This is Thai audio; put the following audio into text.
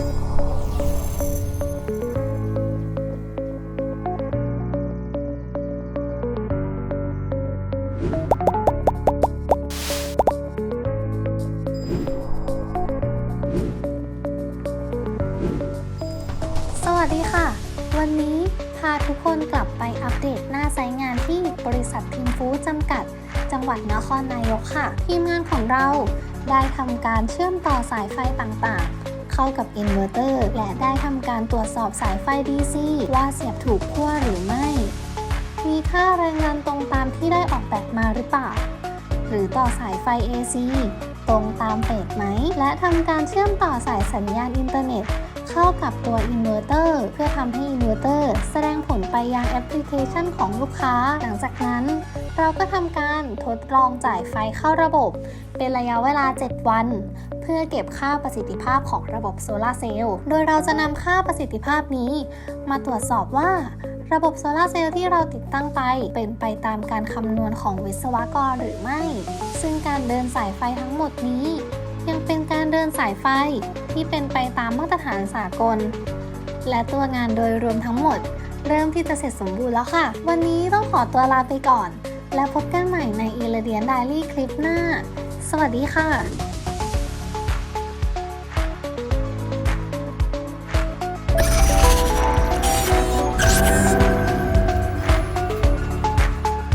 สวัสดีค่ะ วันนี้พาทุกคนกลับไปอัปเดตหน้าไซต์งานที่บริษัททิมฟู้จำกัด จังหวัดนครนายกค่ะ ทีมงานของเราได้ทำการเชื่อมต่อสายไฟต่างๆ เข้ากับอินเวอร์เตอร์ และได้ทำการตรวจสอบสายไฟ DC ว่าเสียบถูกขั้วหรือไม่ มีค่าแรงงานตรงตามที่ได้ออกแบบมาหรือเปล่า หรือต่อสายไฟ AC ตรงตามเปกไหม และทำการเชื่อมต่อสายสัญญาณอินเทอร์เน็ต เข้ากับตัวอินเวอร์เตอร์ เพื่อทำให้อินเวอร์เตอร์แสดงผ ไปยังแอปพลิเคชันของลูกค้า หลังจากนั้น เราก็ทำการทดลองจ่ายไฟเข้าระบบ เป็นระยะเวลา 7 วัน เพื่อเก็บค่าประสิทธิภาพของระบบโซลาเซลล์โดยเราจะนำค่าประสิทธิภาพนี้ มาตรวจสอบว่าระบบโซลาเซลล์ที่เราติดตั้งไปเป็นไปตามการคำนวณของวิศวกรหรือไม่ ซึ่งการเดินสายไฟทั้งหมดนี้ ยังเป็นการเดินสายไฟที่เป็นไปตามมาตรฐานสากล และตัวงานโดยรวมทั้งหมด เริ่มที่จะเสร็จสมบูรณ์แล้วค่ะ วันนี้ต้องขอตัวลาไปก่อน แล้วพบกันใหม่ใน i l l a d i a n Diary คลิปหน้า สวัสดีค่ะ